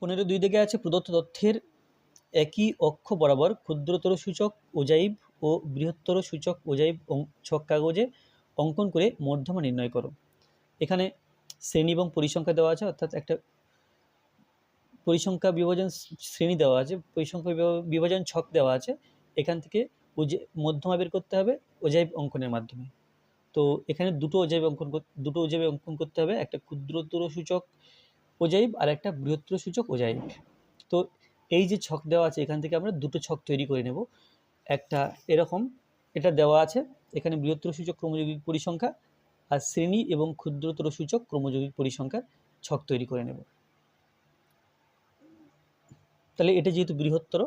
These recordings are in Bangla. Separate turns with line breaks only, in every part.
পনেরো দুই দিকে আছে প্রদত্ত তথ্যের একই অক্ষ বরাবর ক্ষুদ্রতর সূচক ওজাইব ও বৃহত্তর সূচক ওজাইব ছক কাগজে অঙ্কন করে মধ্যমা নির্ণয় করো এখানে শ্রেণী এবং পরিসংখ্যা দেওয়া আছে অর্থাৎ একটা পরিসংখ্যা বিভাজন শ্রেণী দেওয়া আছে পরিসংখ্যা বিভাজন ছক দেওয়া আছে এখান থেকে মধ্যমা বের করতে হবে ওজাইব অঙ্কনের মাধ্যমে তো এখানে দুটো ওজাইব অঙ্কন দুটো ওজাইব অঙ্কন করতে হবে একটা ক্ষুদ্রতর সূচক ওজাইব আর একটা বৃহত্তর সূচক ওজাইব তো এই যে ছক দেওয়া আছে এখান থেকে আমরা দুটো ছক তৈরি করে নেব একটা এরকম এটা দেওয়া আছে এখানে বৃহত্তর সূচক ক্রমযোগিক পরিসংখ্যা আর শ্রেণী এবং ক্ষুদ্রতর সূচক ক্রমযোগিক পরিসংখ্যার ছক তৈরি করে নেব তাহলে এটা যেহেতু বৃহত্তর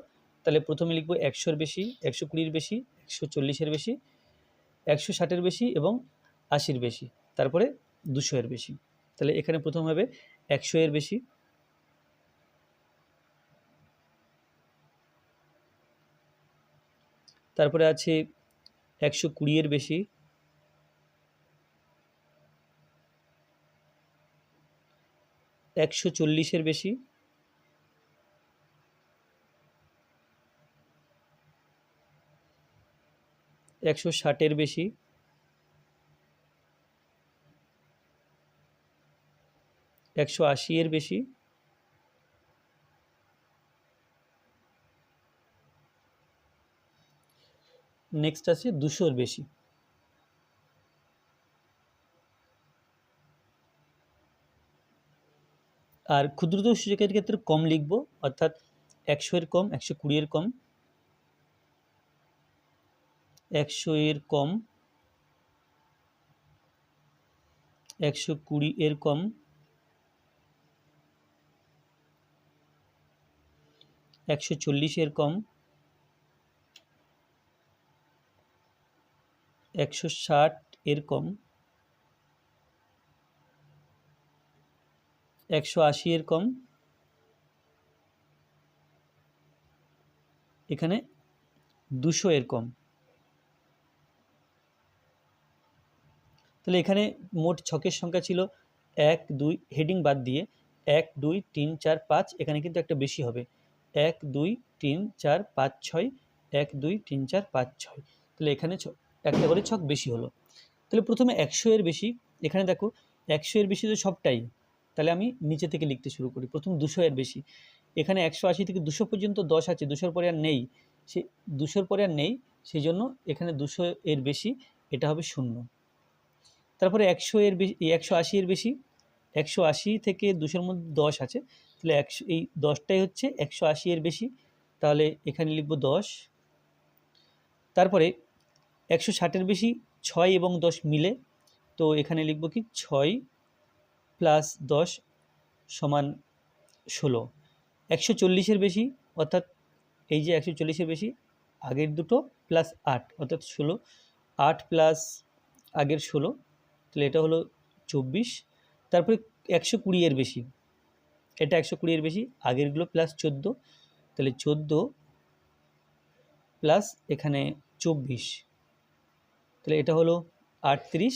তাহলে প্রথমে লিখব একশোর বেশি একশো কুড়ির বেশি একশো চল্লিশের বেশি একশো ষাটের বেশি এবং আশির বেশি তারপরে দুশো এর বেশি তাহলে এখানে প্রথম হবে একশো এর বেশি তারপরে আছে একশো কুড়ির বেশি একশো চল্লিশের বেশি একশো ষাটের বেশি একশো আশি এর বেশি নেক্সট আছে দুশোর বেশি আর ক্ষুদ্রতম সূচকের ক্ষেত্রে কম লিখব অর্থাৎ একশো এর কম একশো কুড়ি এর কম একশো এর কম একশো কুড়ি এর কম একশো চল্লিশের কম একশো ষাট এর কম একশো আশি এর কম এখানে দুশো এর কম তাহলে এখানে মোট ছকের সংখ্যা ছিল এক দুই হেডিং বাদ দিয়ে এক দুই তিন চার পাঁচ এখানে কিন্তু একটা বেশি হবে এক দুই তিন চার পাঁচ ছয় এক দুই তিন চার পাঁচ ছয় তাহলে এখানে একটা করে ছক বেশি হলো তাহলে প্রথমে একশো এর বেশি এখানে দেখো একশো এর বেশি তো সবটাই তাহলে আমি নিচে থেকে লিখতে শুরু করি প্রথম দুশো এর বেশি এখানে একশো আশি থেকে দুশো পর্যন্ত দশ আছে দুশোর পরে আর নেই সে দুশোর পরে আর নেই সেই জন্য এখানে দুশো এর বেশি এটা হবে শূন্য তারপরে একশো এর বেশি একশো আশি এর বেশি একশো আশি থেকে দুশোর মধ্যে দশ আছে তাহলে একশো এই দশটাই হচ্ছে একশো আশি এর বেশি তাহলে এখানে লিখব দশ তারপরে একশো ষাটের বেশি ছয় এবং দশ মিলে তো এখানে লিখব কি ছয় প্লাস দশ সমান ষোলো একশো চল্লিশের বেশি অর্থাৎ এই যে একশো চল্লিশের বেশি আগের দুটো প্লাস আট অর্থাৎ ষোলো আট প্লাস আগের ষোলো তাহলে এটা হলো চব্বিশ তারপরে একশো কুড়ি এর বেশি এটা একশো কুড়ির বেশি আগেরগুলো প্লাস চোদ্দো তাহলে চোদ্দো প্লাস এখানে চব্বিশ তাহলে এটা হলো আটত্রিশ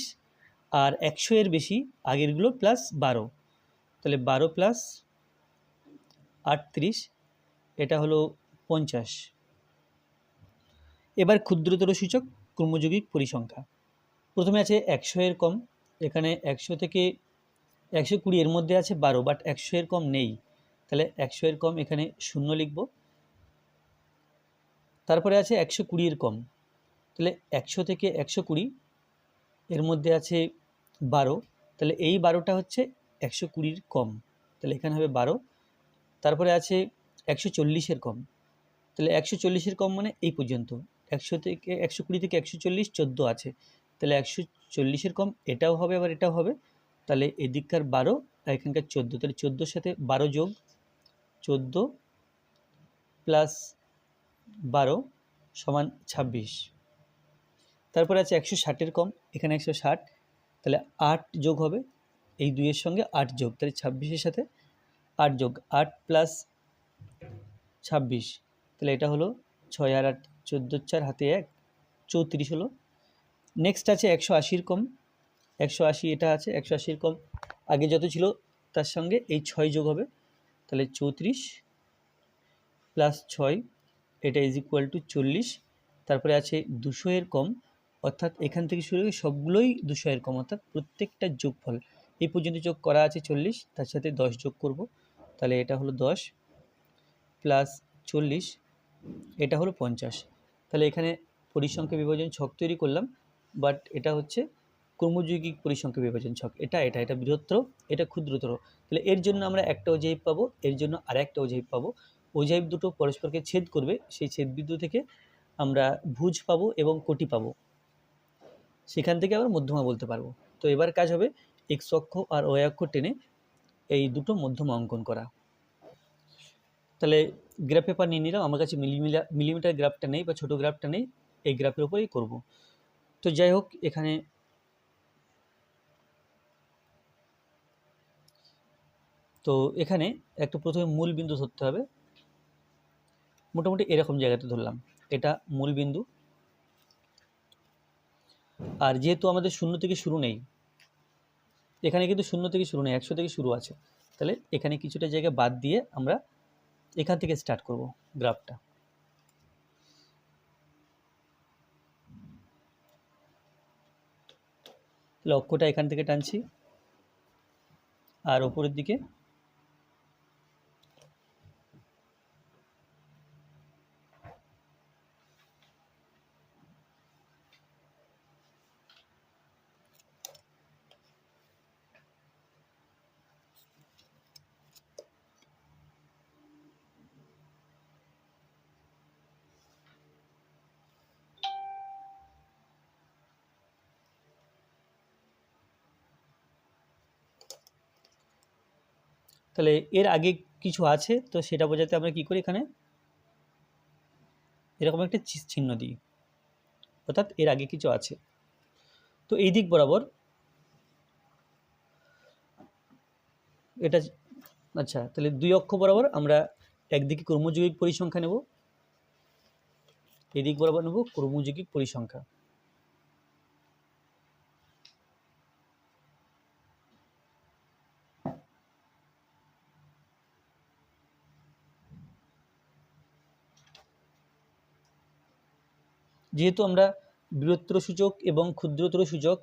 আর একশো এর বেশি আগেরগুলো প্লাস বারো তাহলে বারো প্লাস আটত্রিশ এটা হলো পঞ্চাশ এবার ক্ষুদ্রতর সূচক ক্রমযোগিক পরিসংখ্যা প্রথমে আছে একশো এর কম এখানে একশো থেকে একশো কুড়ি এর মধ্যে আছে বারো বাট একশো এর কম নেই তাহলে একশো এর কম এখানে শূন্য লিখব তারপরে আছে একশো কুড়ির কম তাহলে একশো থেকে একশো কুড়ি এর মধ্যে আছে বারো তাহলে এই বারোটা হচ্ছে একশো কুড়ির কম তাহলে এখানে হবে বারো তারপরে আছে একশো চল্লিশের কম তাহলে একশো চল্লিশের কম মানে এই পর্যন্ত একশো থেকে একশো কুড়ি থেকে একশো চল্লিশ চোদ্দো আছে তাহলে একশো চল্লিশের কম এটাও হবে আবার এটাও হবে তাহলে এদিককার বারো আর এখানকার চোদ্দো তাহলে চোদ্দোর সাথে বারো যোগ চোদ্দো প্লাস বারো সমান ছাব্বিশ তারপরে আছে একশো ষাটের কম এখানে একশো ষাট তাহলে আট যোগ হবে এই দুইয়ের সঙ্গে আট যোগ তাহলে ছাব্বিশের সাথে আট যোগ আট প্লাস ছাব্বিশ তাহলে এটা হলো ছয় আর আট চোদ্দো চার হাতে এক চৌত্রিশ হলো নেক্সট আছে একশো আশির কম একশো আশি এটা আছে একশো আশির কম আগে যত ছিল তার সঙ্গে এই ছয় যোগ হবে তাহলে চৌত্রিশ প্লাস ছয় এটা ইজ ইকুয়াল টু চল্লিশ তারপরে আছে দুশো এর কম অর্থাৎ এখান থেকে শুরু করে সবগুলোই দুশো এর কম অর্থাৎ প্রত্যেকটা যোগফল এই পর্যন্ত যোগ করা আছে চল্লিশ তার সাথে দশ যোগ করব তাহলে এটা হলো দশ প্লাস চল্লিশ এটা হলো পঞ্চাশ তাহলে এখানে পরিসংখ্যা বিভাজন ছক তৈরি করলাম বাট এটা হচ্ছে ক্রমযৌগিক পরিসংখ্যা বিভাজন ছক এটা এটা এটা বৃহত্তর এটা ক্ষুদ্রতর তাহলে এর জন্য আমরা একটা অজাইব পাবো এর জন্য আর একটা অজাইব পাবো অজাইব দুটো পরস্পরকে ছেদ করবে সেই বিন্দু থেকে আমরা ভুজ পাবো এবং কোটি পাবো সেখান থেকে আবার মধ্যমা বলতে পারবো তো এবার কাজ হবে এক অক্ষ আর ওয়াই অক্ষ টেনে এই দুটো মধ্যমা অঙ্কন করা তাহলে গ্রাফ পেপার নিয়ে নিলাম আমার কাছে মিলিমিটার গ্রাফটা নেই বা ছোটো গ্রাফটা নেই এই গ্রাফের উপরেই করব তো যাই হোক এখানে তো এখানে একটা প্রথমে মূল বিন্দু ধরতে হবে মোটামুটি এরকম জায়গাতে ধরলাম এটা মূল বিন্দু আর যেহেতু আমাদের শূন্য থেকে শুরু নেই এখানে কিন্তু শূন্য থেকে শুরু নেই একশো থেকে শুরু আছে তাহলে এখানে কিছুটা জায়গা বাদ দিয়ে আমরা এখান থেকে স্টার্ট করব গ্রাফটা লক্ষ্যটা এখান থেকে টানছি আর ওপরের দিকে তাহলে এর আগে কিছু আছে তো সেটা বোঝাতে আমরা কি করি এখানে এরকম একটা চিহ্ন দিই অর্থাৎ এর আগে কিছু আছে তো এই দিক বরাবর এটা আচ্ছা তাহলে দুই অক্ষ বরাবর আমরা একদিকে কর্মযোগিক পরিসংখ্যা নেব এদিক বরাবর নেব কর্মযোগিক পরিসংখ্যা যেহেতু আমরা বৃহত্তর সূচক এবং ক্ষুদ্রতর সূচক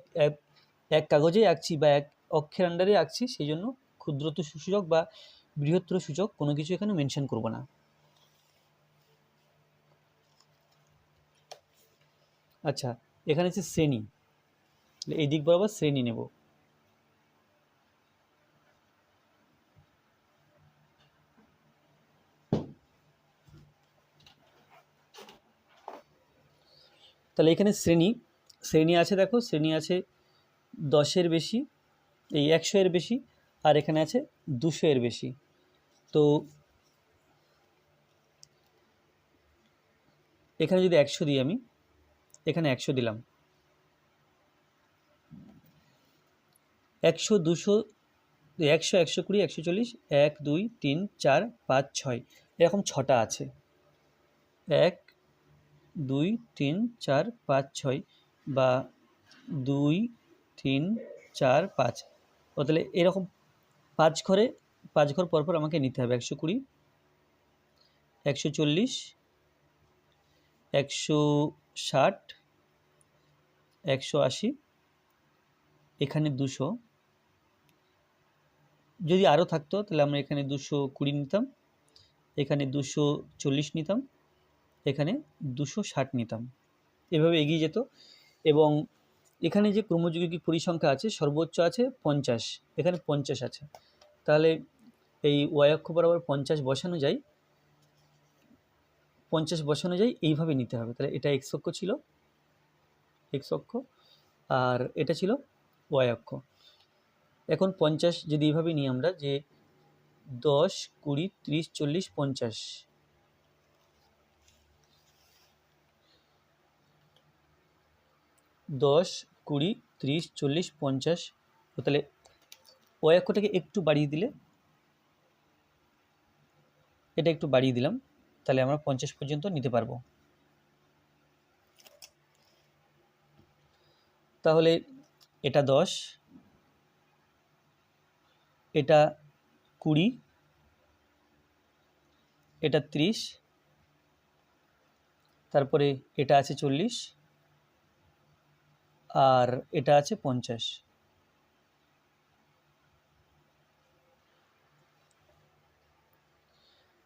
এক কাগজে আঁকছি বা এক অক্ষের আন্ডারে আঁকছি সেই জন্য ক্ষুদ্রতর সূচক বা বৃহত্তর সূচক কোনো কিছু এখানে মেনশন করব না আচ্ছা এখানে হচ্ছে শ্রেণী এই দিক বরাবর শ্রেণী নেব তাহলে এখানে শ্রেণী শ্রেণী আছে দেখো শ্রেণী আছে দশের বেশি এই একশো এর বেশি আর এখানে আছে দুশো এর বেশি তো এখানে যদি একশো দিই আমি এখানে একশো দিলাম একশো দুশো একশো একশো কুড়ি একশো চল্লিশ এক দুই তিন চার পাঁচ ছয় এরকম ছটা আছে এক দুই তিন চার পাঁচ ছয় বা দুই তিন চার পাঁচ ও তাহলে এরকম পাঁচ ঘরে পাঁচ ঘর পরপর আমাকে নিতে হবে একশো কুড়ি একশো চল্লিশ একশো ষাট একশো আশি এখানে দুশো যদি আরও থাকতো তাহলে আমরা এখানে দুশো কুড়ি নিতাম এখানে দুশো চল্লিশ নিতাম এখানে দুশো ষাট নিতাম এভাবে এগিয়ে যেত এবং এখানে যে ক্রমযোগী পরিসংখ্যা আছে সর্বোচ্চ আছে পঞ্চাশ এখানে পঞ্চাশ আছে তাহলে এই ওয়াই অক্ষ বরাবর পঞ্চাশ বসানো যায় পঞ্চাশ বসানো যায় এইভাবে নিতে হবে তাহলে এটা এক্স অক্ষ ছিল এক্স অক্ষ আর এটা ছিল ওয়াই অক্ষ এখন পঞ্চাশ যদি এইভাবে নিই আমরা যে দশ কুড়ি ত্রিশ চল্লিশ পঞ্চাশ দশ কুড়ি ত্রিশ চল্লিশ পঞ্চাশ তাহলে ওই অক্ষটাকে একটু বাড়িয়ে দিলে এটা একটু বাড়িয়ে দিলাম তাহলে আমরা পঞ্চাশ পর্যন্ত নিতে পারবো তাহলে এটা দশ এটা কুড়ি এটা ত্রিশ তারপরে এটা আছে চল্লিশ আর এটা আছে পঞ্চাশ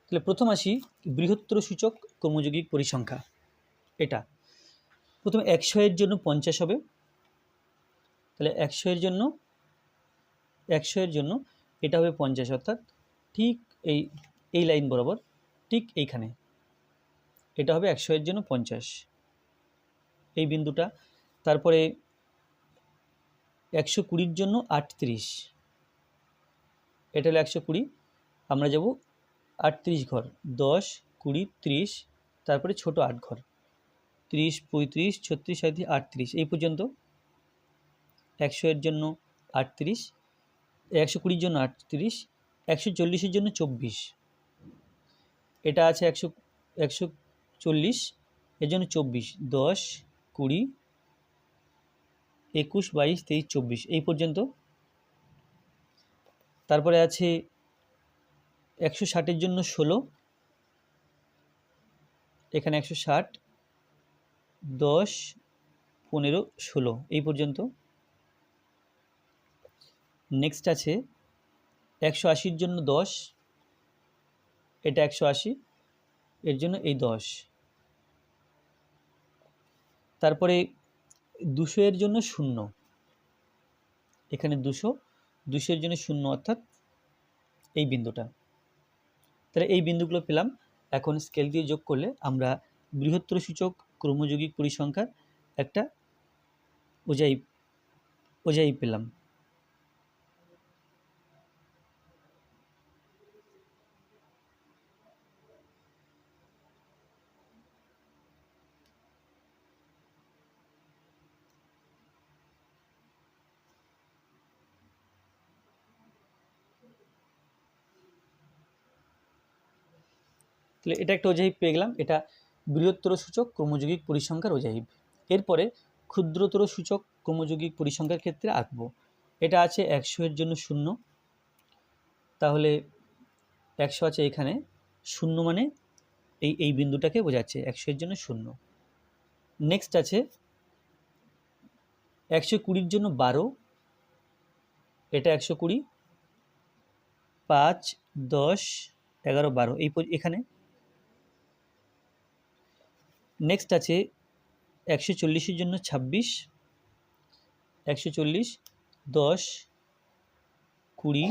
তাহলে প্রথম আসি বৃহত্তর সূচক কর্মযোগিক পরিসংখ্যা এটা প্রথমে একশো এর জন্য পঞ্চাশ হবে তাহলে একশো এর জন্য একশো এর জন্য এটা হবে পঞ্চাশ অর্থাৎ ঠিক এই এই লাইন বরাবর ঠিক এইখানে এটা হবে একশো এর জন্য পঞ্চাশ এই বিন্দুটা তারপরে একশো কুড়ির জন্য আটত্রিশ এটা হলো একশো কুড়ি আমরা যাব আটত্রিশ ঘর দশ কুড়ি ত্রিশ তারপরে ছোট আট ঘর ত্রিশ পঁয়ত্রিশ ছত্রিশ সাঁত্রিশ আটত্রিশ এই পর্যন্ত একশো এর জন্য আটত্রিশ একশো কুড়ির জন্য আটত্রিশ একশো চল্লিশের জন্য চব্বিশ এটা আছে একশো একশো চল্লিশ এর জন্য চব্বিশ দশ কুড়ি একুশ বাইশ তেইশ চব্বিশ এই পর্যন্ত তারপরে আছে একশো ষাটের জন্য ষোলো এখানে একশো ষাট দশ পনেরো ষোলো এই পর্যন্ত নেক্সট আছে একশো আশির জন্য দশ এটা একশো আশি এর জন্য এই দশ তারপরে দুশো এর জন্য শূন্য এখানে দুশো দুশো এর জন্য শূন্য অর্থাৎ এই বিন্দুটা তাহলে এই বিন্দুগুলো পেলাম এখন স্কেল দিয়ে যোগ করলে আমরা বৃহত্তর সূচক ক্রমযৌগিক পরিসংখ্যার একটা ওজাই ওজাই পেলাম তাহলে এটা একটা ওজাহিব পেয়ে গেলাম এটা বৃহত্তর সূচক ক্রমযোগিক পরিসংখ্যার ওজাহিব এরপরে ক্ষুদ্রতর সূচক ক্রমযোগিক পরিসংখ্যার ক্ষেত্রে আঁকব এটা আছে একশো এর জন্য শূন্য তাহলে একশো আছে এখানে শূন্য মানে এই এই বিন্দুটাকে বোঝাচ্ছে একশো এর জন্য শূন্য নেক্সট আছে একশো কুড়ির জন্য বারো এটা একশো কুড়ি পাঁচ দশ এগারো বারো এই এখানে নেক্সট আছে একশো চল্লিশের জন্য ছাব্বিশ একশো চল্লিশ দশ কুড়ি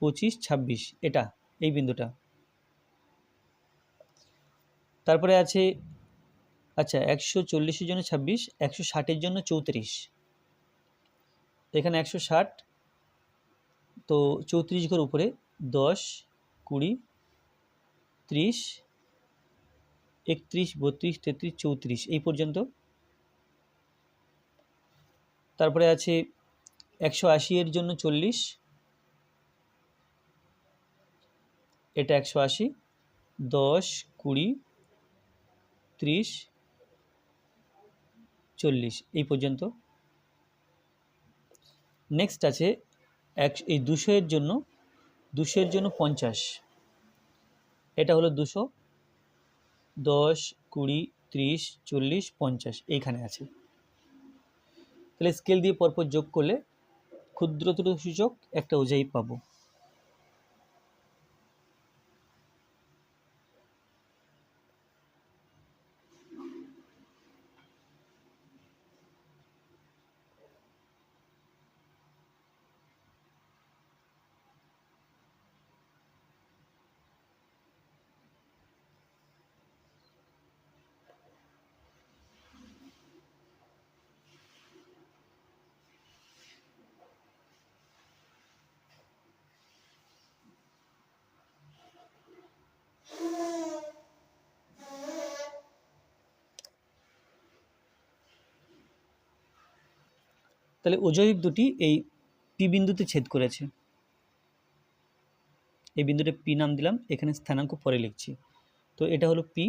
পঁচিশ ছাব্বিশ এটা এই বিন্দুটা তারপরে আছে আচ্ছা একশো চল্লিশের জন্য ছাব্বিশ একশো ষাটের জন্য চৌত্রিশ এখানে একশো ষাট তো চৌত্রিশ ঘর উপরে দশ কুড়ি ত্রিশ একত্রিশ বত্রিশ তেত্রিশ চৌত্রিশ এই পর্যন্ত তারপরে আছে একশো আশি এর জন্য চল্লিশ এটা একশো আশি দশ কুড়ি ত্রিশ চল্লিশ এই পর্যন্ত নেক্সট আছে এক এই দুশো এর জন্য দুশো এর জন্য পঞ্চাশ এটা হলো দুশো দশ কুড়ি ত্রিশ চল্লিশ পঞ্চাশ এইখানে আছে তাহলে স্কেল দিয়ে পরপর যোগ করলে ক্ষুদ্রতর সূচক একটা ওজাই পাবো তাহলে ওজহিব দুটি এই পি বিন্দুতে ছেদ করেছে এই বিন্দুটা পি নাম দিলাম এখানে স্থানাঙ্ক পরে লিখছি তো এটা হলো পি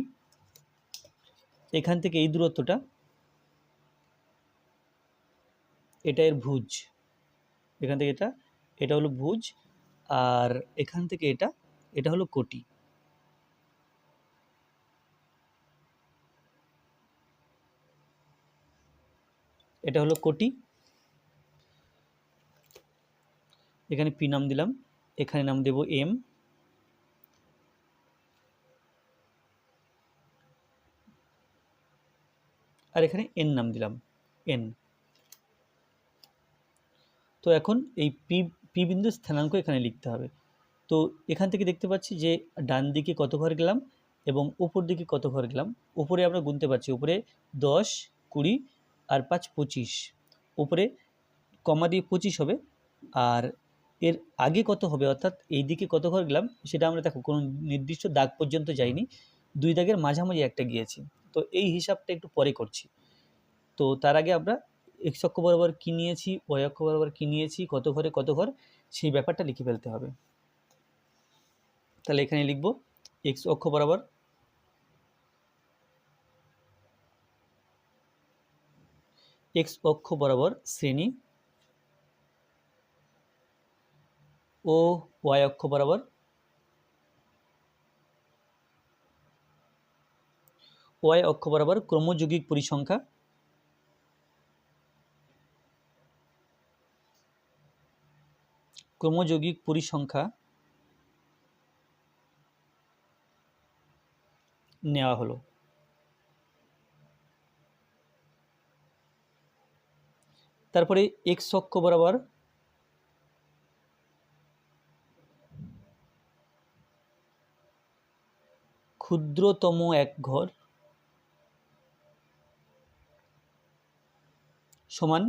এখান থেকে এই দূরত্বটা এটা এর ভুজ এখান থেকে এটা এটা হলো ভুজ আর এখান থেকে এটা এটা হলো কোটি এটা হলো কোটি এখানে পি নাম দিলাম এখানে নাম দেব এম আর এখানে এন নাম দিলাম এন তো এখন এই পি পি বিন্দু স্থানাঙ্ক এখানে লিখতে হবে তো এখান থেকে দেখতে পাচ্ছি যে ডান দিকে কত ঘর গেলাম এবং উপর দিকে কত ঘর গেলাম উপরে আমরা গুনতে পারছি উপরে দশ কুড়ি আর পাঁচ পঁচিশ উপরে কমা দিয়ে পঁচিশ হবে আর এর আগে কত হবে অর্থাৎ এই দিকে কত ঘর গেলাম সেটা আমরা দেখো কোনো নির্দিষ্ট দাগ পর্যন্ত যাইনি দুই দাগের মাঝামাঝি একটা গিয়েছি তো এই হিসাবটা একটু পরে করছি তো তার আগে আমরা এক্স অক্ষ বরাবর কী নিয়েছি ওয়াই অক্ষ বরাবর কী নিয়েছি কত ঘরে কত ঘর সেই ব্যাপারটা লিখে ফেলতে হবে তাহলে এখানে লিখব এক্স অক্ষ বরাবর এক্স অক্ষ বরাবর শ্রেণী ও ওয়াই অক্ষ বরাবর ওয়াই অক্ষ বরাবর ক্রমযৌগিক পরিসংখ্যা ক্রমযৌগিক পরিসংখ্যা নেওয়া হলো তারপরে এক্স অক্ষ বরাবর ক্ষুদ্রতম এক ঘর সমান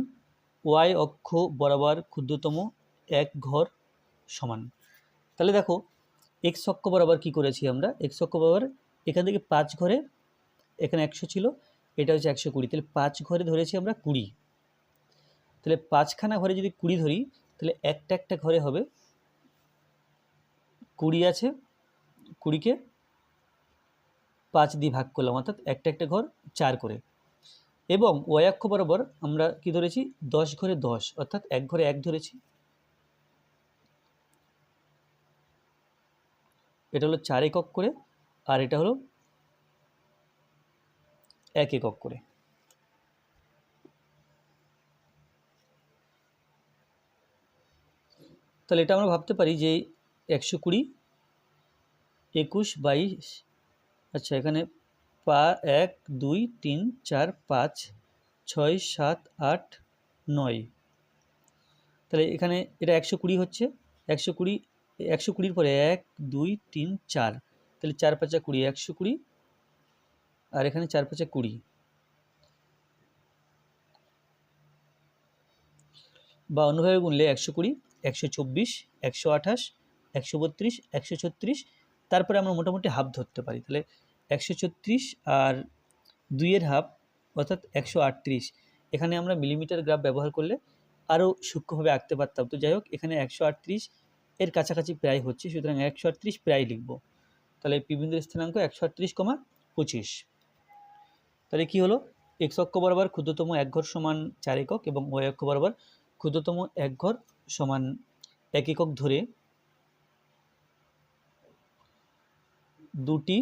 ওয়াই অক্ষ বরাবর ক্ষুদ্রতম এক ঘর সমান তাহলে দেখো এক্স অক্ষ বরাবর কি করেছি আমরা এক্স অক্ষ বরাবর এখান থেকে পাঁচ ঘরে এখানে একশো ছিল এটা হচ্ছে একশো কুড়ি তাহলে পাঁচ ঘরে ধরেছি আমরা কুড়ি তাহলে পাঁচখানা ঘরে যদি কুড়ি ধরি তাহলে একটা একটা ঘরে হবে কুড়ি আছে কুড়িকে পাঁচ দিয়ে ভাগ করলাম অর্থাৎ একটা একটা ঘর চার করে এবং ওয়াই বরাবর আমরা কি ধরেছি দশ ঘরে দশ অর্থাৎ এক ঘরে এক ধরেছি এটা হলো চার একক করে আর এটা হলো এক একক করে তাহলে এটা আমরা ভাবতে পারি যে একশো কুড়ি একুশ বাইশ আচ্ছা এখানে পা এক দুই তিন চার পাঁচ ছয় সাত আট নয় তাহলে এখানে এটা একশো কুড়ি হচ্ছে একশো কুড়ি একশো কুড়ির পরে এক দুই তিন চার তাহলে চার পাঁচা কুড়ি একশো কুড়ি আর এখানে চার পাঁচা কুড়ি বা অন্যভাবে গুনলে একশো কুড়ি একশো চব্বিশ একশো আঠাশ একশো বত্রিশ একশো ছত্রিশ তারপরে আমরা মোটামুটি হাফ ধরতে পারি তাহলে একশো ছত্রিশ আর দুইয়ের হাফ অর্থাৎ একশো আটত্রিশ এখানে আমরা মিলিমিটার গ্রাফ ব্যবহার করলে আরও সূক্ষ্মভাবে আঁকতে পারতাম তো যাই হোক এখানে একশো আটত্রিশ এর কাছাকাছি প্রায় হচ্ছে সুতরাং একশো আটত্রিশ প্রায় লিখব তাহলে পিবিন্দুর স্থানাঙ্ক একশো আটত্রিশ কমা পঁচিশ তাহলে কি হলো এক্স অক্ষ বরাবর ক্ষুদ্রতম এক ঘর সমান চার একক এবং ওয়াই অক্ষ বরাবর ক্ষুদ্রতম এক ঘর সমান এক একক ধরে দুটি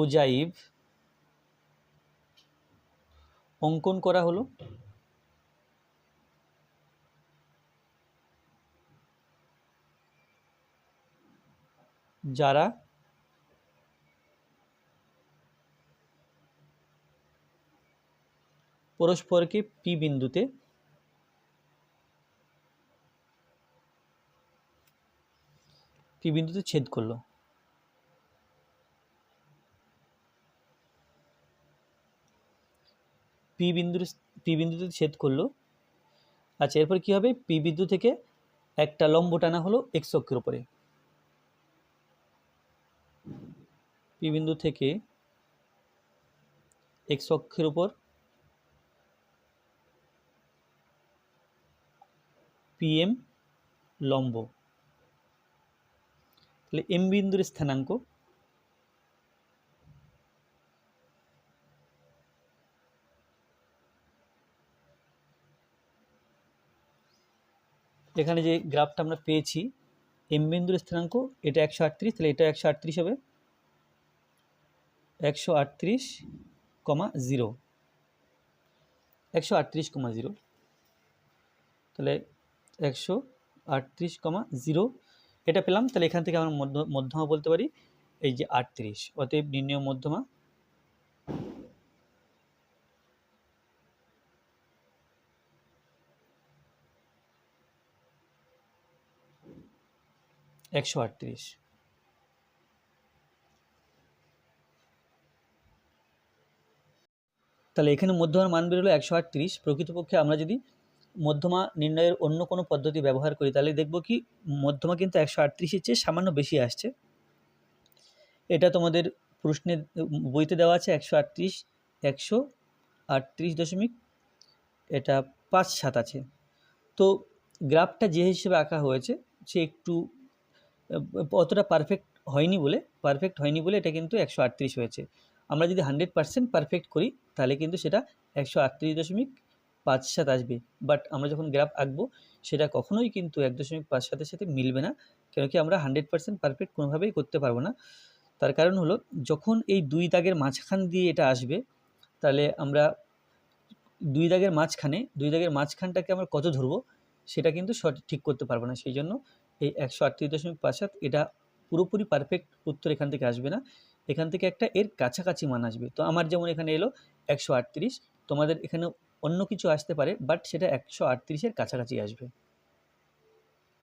ওজাইভ অঙ্কন করা হলো যারা পরস্পরকে পি বিন্দুতে পি বিন্দুতে ছেদ করলো পি বিন্দুর পি বিন্দুতে ছেদ করলো আচ্ছা এরপর কি হবে পি বিন্দু থেকে একটা লম্ব টানা হলো এক্স অক্ষের উপরে পি বিন্দু থেকে এক্স অক্ষের উপর পিএম লম্ব তাহলে এম বিন্দুর স্থানাঙ্ক এখানে যে গ্রাফটা আমরা পেয়েছি এম বিন্দুর স্থানাঙ্ক এটা একশো আটত্রিশ তাহলে এটা একশো আটত্রিশ হবে একশো আটত্রিশ কমা জিরো একশো আটত্রিশ কমা জিরো তাহলে একশো আটত্রিশ কমা জিরো এটা পেলাম তাহলে এখান থেকে আমরা মধ্যমা বলতে পারি এই যে আটত্রিশ অতএব নির্ণয় মধ্যমা একশো আটত্রিশ তাহলে এখানে মধ্যমার মান বেরোলো একশো আটত্রিশ প্রকৃতপক্ষে আমরা যদি মধ্যমা নির্ণয়ের অন্য কোনো পদ্ধতি ব্যবহার করি তাহলে দেখব কি মধ্যমা কিন্তু একশো আটত্রিশের চেয়ে সামান্য বেশি আসছে এটা তোমাদের প্রশ্নের বইতে দেওয়া আছে একশো আটত্রিশ একশো আটত্রিশ দশমিক এটা পাঁচ সাত আছে তো গ্রাফটা যে হিসেবে আঁকা হয়েছে সে একটু অতটা পারফেক্ট হয়নি বলে পারফেক্ট হয়নি বলে এটা কিন্তু একশো আটত্রিশ হয়েছে আমরা যদি হান্ড্রেড পারসেন্ট পারফেক্ট করি তাহলে কিন্তু সেটা একশো আটত্রিশ দশমিক পাঁচ সাত আসবে বাট আমরা যখন গ্রাফ আঁকবো সেটা কখনোই কিন্তু এক দশমিক পাঁচ সাতের সাথে মিলবে না কেন কি আমরা হান্ড্রেড পারসেন্ট পারফেক্ট কোনোভাবেই করতে পারবো না তার কারণ হলো যখন এই দুই দাগের মাঝখান দিয়ে এটা আসবে তাহলে আমরা দুই দাগের মাঝখানে দুই দাগের মাঝখানটাকে আমরা কত ধরবো সেটা কিন্তু সঠিক ঠিক করতে পারবো না সেই জন্য এই একশো আটত্রিশ দশমিক পাঁচ সাত এটা পুরোপুরি পারফেক্ট উত্তর এখান থেকে আসবে না এখান থেকে একটা এর কাছাকাছি মান আসবে তো আমার যেমন এখানে এলো একশো আটত্রিশ তোমাদের এখানে অন্য কিছু আসতে পারে বাট সেটা একশো আটত্রিশের কাছাকাছি আসবে